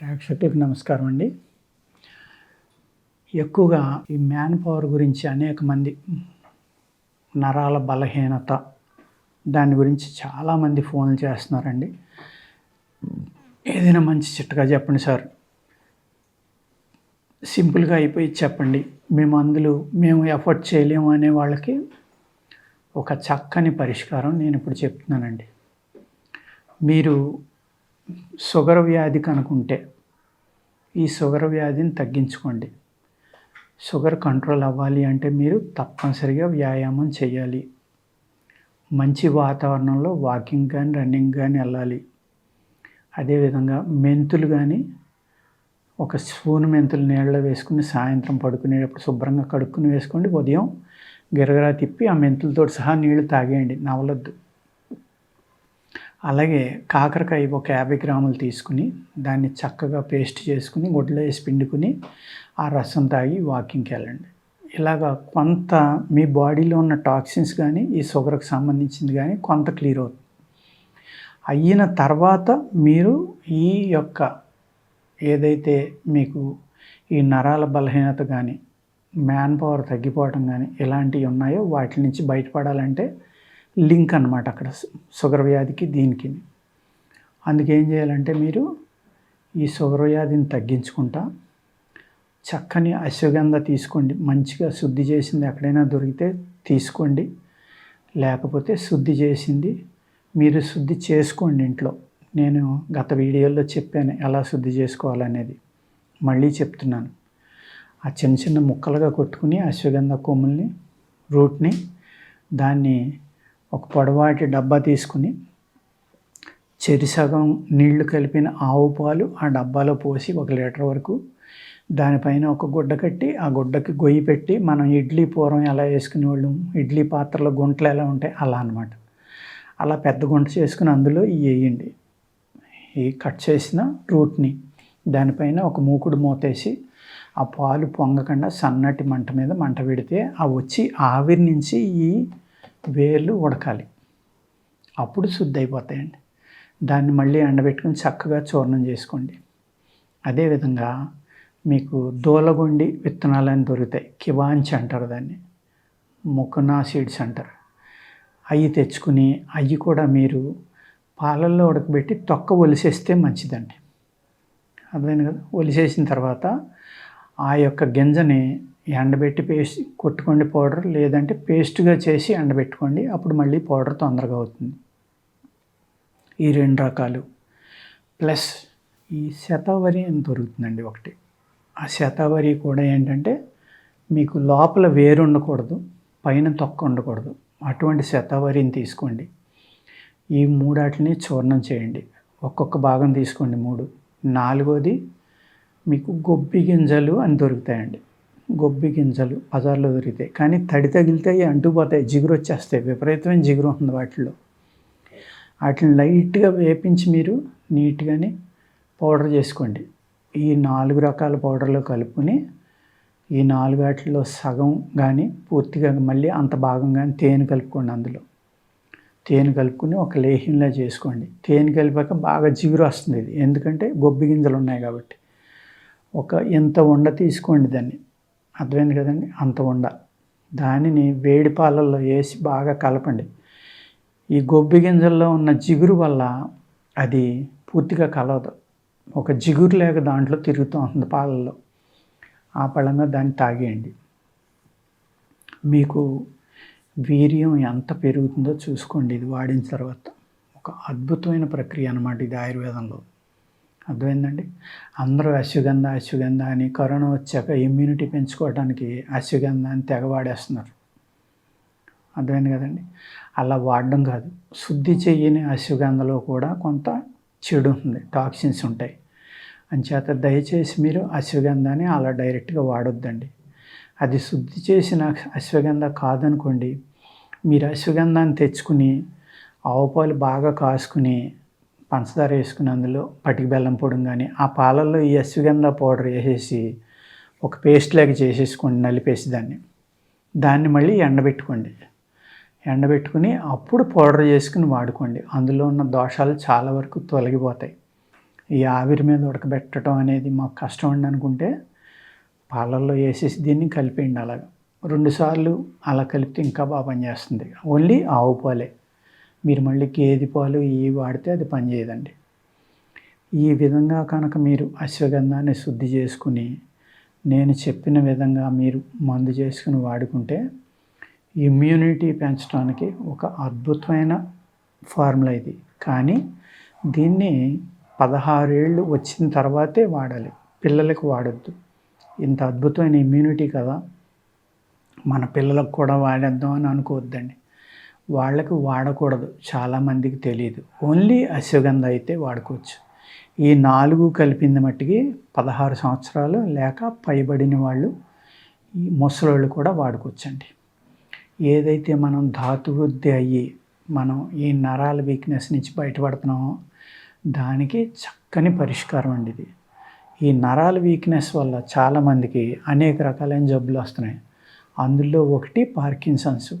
ప్రేక్షకులకు నమస్కారం అండి. ఎక్కువగా ఈ మ్యాన్ పవర్ గురించి అనేక మంది నరాల బలహీనత దాని గురించి చాలామంది ఫోన్లు చేస్తున్నారండి. ఏదైనా మంచి చిట్టగా చెప్పండి సార్. సింపుల్గా అయిపోయి చెప్పండి. మేము అందులో మేము ఎఫర్ట్ చేయలేము అనే వాళ్ళకి ఒక చక్కని పరిష్కారం నేను ఇప్పుడు చెప్తున్నానండి. మీరు షుగర్ వ్యాధి కనుకుంటే ఈ షుగర్ వ్యాధిని తగ్గించుకోండి. షుగర్ కంట్రోల్ అవ్వాలి అంటే మీరు తప్పనిసరిగా వ్యాయామం చేయాలి. మంచి వాతావరణంలో వాకింగ్ కానీ రన్నింగ్ కానీ వెళ్ళాలి. అదేవిధంగా మెంతులు కానీ ఒక స్పూన్ మెంతులు నీళ్ళలో వేసుకుని సాయంత్రం పడుకునేటప్పుడు శుభ్రంగా కడుక్కుని వేసుకోండి. ఉదయం గిరగరా తిప్పి ఆ మెంతులతో సహా నీళ్ళు తాగేయండి. నవలొద్దు. అలాగే కాకరకాయ ఒక యాభై గ్రాములు తీసుకుని దాన్ని చక్కగా పేస్ట్ చేసుకుని గుడ్డలో వేసి పిండుకుని ఆ రసం తాగి వాకింగ్కి వెళ్ళండి. ఇలాగ కొంత మీ బాడీలో ఉన్న టాక్సిన్స్ కానీ ఈ షుగర్కి సంబంధించింది కానీ కొంత క్లియర్ అవుతుంది. అయిన తర్వాత మీరు ఈ యొక్క ఏదైతే మీకు ఈ నరాల బలహీనత కానీ మ్యాన్ పవర్ తగ్గిపోవడం కానీ ఇలాంటివి ఉన్నాయో వాటి నుంచి బయటపడాలంటే లింక్ అనమాట అక్కడ షుగర్ వ్యాధికి దీనికి. అందుకేం చేయాలంటే మీరు ఈ షుగర్ వ్యాధిని తగ్గించుకుంటా చక్కని అశ్వగంధ తీసుకోండి. మంచిగా శుద్ధి చేసింది ఎక్కడైనా దొరికితే తీసుకోండి. లేకపోతే శుద్ధి చేసింది మీరు శుద్ధి చేసుకోండి ఇంట్లో. నేను గత వీడియోలో చెప్పాను ఎలా శుద్ధి చేసుకోవాలనేది. మళ్ళీ చెప్తున్నాను. ఆ చిన్న చిన్న ముక్కలుగా కొట్టుకుని అశ్వగంధ కొమ్ముల్ని రూట్ని దాన్ని ఒక పొడవాటి డబ్బా తీసుకుని చెరిసగం నీళ్ళు కలిపిన ఆవు పాలు ఆ డబ్బాలో పోసి ఒక లీటర్ వరకు దానిపైన ఒక గుడ్డ కట్టి ఆ గుడ్డకి గొయ్యి పెట్టి మనం ఇడ్లీ పూర్వం ఎలా వేసుకునేవాళ్ళం ఇడ్లీ పాత్రలో గుంటలు ఎలా ఉంటాయి? అలా అనమాట అలా పెద్ద గుంట చేసుకుని అందులో ఇవి వేయండి. ఈ కట్ చేసిన రూట్ని దానిపైన ఒక మూకుడు మూతేసి ఆ పాలు పొంగకుండా సన్నటి మంట మీద మంట పెడితే ఆ వచ్చి ఆవిరి నుంచి ఈ వేళ్ళు ఉడకాలి. అప్పుడు శుద్ధి అయిపోతాయండి దాన్ని మళ్ళీ ఎండబెట్టుకుని చక్కగా చూర్ణం చేసుకోండి. అదేవిధంగా మీకు దూలగొండి విత్తనాలని దొరుకుతాయి. కివాంచి అంటారు దాన్ని. ముకునా సీడ్స్ అంటారు. అవి తెచ్చుకుని అవి కూడా మీరు పాలల్లో ఉడకబెట్టి తొక్క ఒలిసేస్తే మంచిదండి. అర్థమైంది కదా? ఒలిసేసిన తర్వాత ఆ యొక్క గింజని ఎండబెట్టి పేస్ట్ కొట్టుకోండి పౌడర్ లేదంటే పేస్ట్గా చేసి ఎండబెట్టుకోండి అప్పుడు మళ్ళీ పౌడర్ తొందరగా అవుతుంది. ఈ రెండు రకాలు. ప్లస్ ఈ శతావరి అని దొరుకుతుందండి ఒకటి. ఆ శతావరి కూడా ఏంటంటే మీకు లోపల వేరు ఉండకూడదు పైన తొక్క ఉండకూడదు. అటువంటి శతావరిని తీసుకోండి. ఈ మూడాటిని చూర్ణం చేయండి. ఒక్కొక్క భాగం తీసుకోండి మూడు. నాలుగోది మీకు గొబ్బి గింజలు అని దొరుకుతాయండి. గొబ్బి గింజలు బజార్లో దొరుకుతాయి కానీ తడి తగిలితే అవి జిగురు వచ్చేస్తాయి విపరీతమైన జిగురు ఉంది వాటిలో వాటిని లైట్గా వేపించి మీరు నీట్గానే పౌడర్ చేసుకోండి. ఈ నాలుగు రకాల పౌడర్లు కలుపుకొని ఈ నాలుగు వాటిల్లో సగం కానీ పూర్తిగా మళ్ళీ అంత భాగం కానీ తేనె కలుపుకోండి అందులో. తేనె కలుపుకొని ఒక లేహ్యంలా చేసుకోండి. తేనె కలిపాక బాగా జిగురు వస్తుంది ఇది. ఎందుకంటే గొబ్బి గింజలు ఉన్నాయి కాబట్టి. ఒక ఎంత ఉండ తీసుకోండి దాన్ని. అర్థమైంది కదండి? అంత ఉండ. దానిని వేడి పాలల్లో వేసి బాగా కలపండి. ఈ గొబ్బి గింజల్లో ఉన్న జిగురు వల్ల అది పూర్తిగా కలవదు. ఒక జిగురు లేక దాంట్లో తిరుగుతూ ఉంటుంది పాలల్లో. ఆ పళ్ళంగా దాన్ని తాగేయండి. మీకు వీర్యం ఎంత పెరుగుతుందో చూసుకోండి. ఇది వాడిన తర్వాత. ఒక అద్భుతమైన ప్రక్రియ అనమాట ఇది ఆయుర్వేదంలో. అర్థమైందండి? అందరూ అశ్వగంధ అశ్వగంధ అని కరోనా వచ్చాక ఇమ్యూనిటీ పెంచుకోవడానికి అశ్వగంధ అని తెగ వాడేస్తున్నారు. అర్థమైంది కదండి? అలా వాడడం కాదు. శుద్ధి చెయ్యని అశ్వగంధలో కూడా కొంత చెడు ఉంది టాక్సిన్స్ ఉంటాయి. అంచేత దయచేసి మీరు అశ్వగంధాన్ని అలా డైరెక్ట్గా వాడొద్దండి. అది శుద్ధి చేసిన అశ్వగంధ కాదనుకోండి మీరు అశ్వగంధాన్ని తెచ్చుకుని ఆవు పాలు బాగా కాసుకుని పంచదార వేసుకుని అందులో పటికి బెల్లం పొడి కానీ ఆ పాలల్లో ఈ అశ్వగంధ పౌడర్ వేసేసి ఒక పేస్ట్ లాగా చేసేసుకోండి నలిపేసి దాన్ని. దాన్ని మళ్ళీ ఎండబెట్టుకోండి. ఎండబెట్టుకుని అప్పుడు పౌడర్ చేసుకుని వాడుకోండి. అందులో ఉన్న దోషాలు చాలా వరకు తొలగిపోతాయి. ఈ ఆవిరి మీద ఉడకబెట్టడం అనేది మాకు కష్టం అండి అనుకుంటే పాలల్లో వేసేసి దీన్ని కలిపేయండి అలాగా. రెండుసార్లు అలా కలిపితే ఇంకా బాగా పనిచేస్తుంది. ఓన్లీ ఆవు పాలే. మీరు మళ్ళీ గేదె పాలు ఇవి వాడితే అది పనిచేయదండి ఈ విధంగా కనుక మీరు అశ్వగంధాన్ని శుద్ధి చేసుకుని నేను చెప్పిన విధంగా మీరు మందు చేసుకుని వాడుకుంటే ఇమ్యూనిటీ పెంచడానికి ఒక అద్భుతమైన ఫార్ములా ఇది. కానీ దీన్ని పదహారేళ్ళు వచ్చిన తర్వాతే వాడాలి. పిల్లలకు వాడద్దు. ఇంత అద్భుతమైన ఇమ్యూనిటీ కదా. మన పిల్లలకు కూడా వాడేద్దాం అని అనుకోవద్దండి. వాళ్ళకి వాడకూడదు. చాలామందికి తెలియదు ఓన్లీ అశ్వగంధ అయితే వాడుకోవచ్చు. ఈ నాలుగు కలిపింది మట్టికి పదహారు సంవత్సరాలు లేక పైబడిన వాళ్ళు ఈ ముసలోళ్ళు కూడా వాడుకోవచ్చండి. ఏదైతే మనం ధాతువృద్ధి అయ్యి మనం ఈ నరాల వీక్నెస్ నుంచి బయటపడుతున్నామో దానికి చక్కని పరిష్కారం అండి ఇది. ఈ నరాల వీక్నెస్ వల్ల చాలామందికి అనేక రకాలైన జబ్బులు వస్తున్నాయి. అందులో ఒకటి పార్కిన్సన్స్.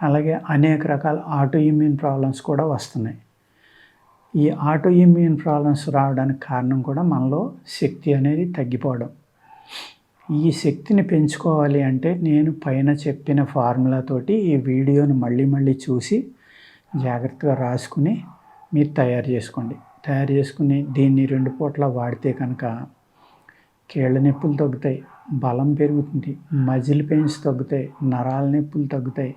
అలాగే అనేక రకాల ఆటో ఇమ్యూన్ ప్రాబ్లమ్స్ కూడా వస్తున్నాయి. ఈ ఆటో ఇమ్యూన్ ప్రాబ్లమ్స్ రావడానికి కారణం కూడా మనలో శక్తి అనేది తగ్గిపోవడం. ఈ శక్తిని పెంచుకోవాలి అంటే నేను పైన చెప్పిన ఫార్ములాతోటి ఈ వీడియోని మళ్ళీ మళ్ళీ చూసి జాగ్రత్తగా రాసుకుని మీరు తయారు చేసుకోండి. తయారు చేసుకుని దీన్ని రెండు పూట్ల వాడితే కనుక కీళ్ళ నొప్పులు తగ్గుతాయి బలం పెరుగుతుంది మజిల్ పెయిన్స్ తగ్గుతాయి నరాల నొప్పులు తగ్గుతాయి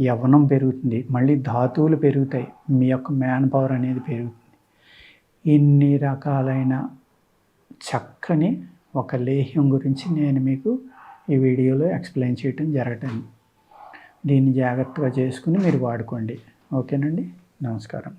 యవనం పెరుగుతుంది మళ్ళీ ధాతువులు పెరుగుతాయి మీ యొక్క మ్యాన్ పవర్ అనేది పెరుగుతుంది. ఇన్ని రకాలైన చక్కని ఒక లేహ్యం గురించి నేను మీకు ఈ వీడియోలో ఎక్స్ప్లెయిన్ చేయటం జరగటం. దీన్ని జాగ్రత్తగా చేసుకుని మీరు వాడుకోండి. ఓకేనండి? నమస్కారం.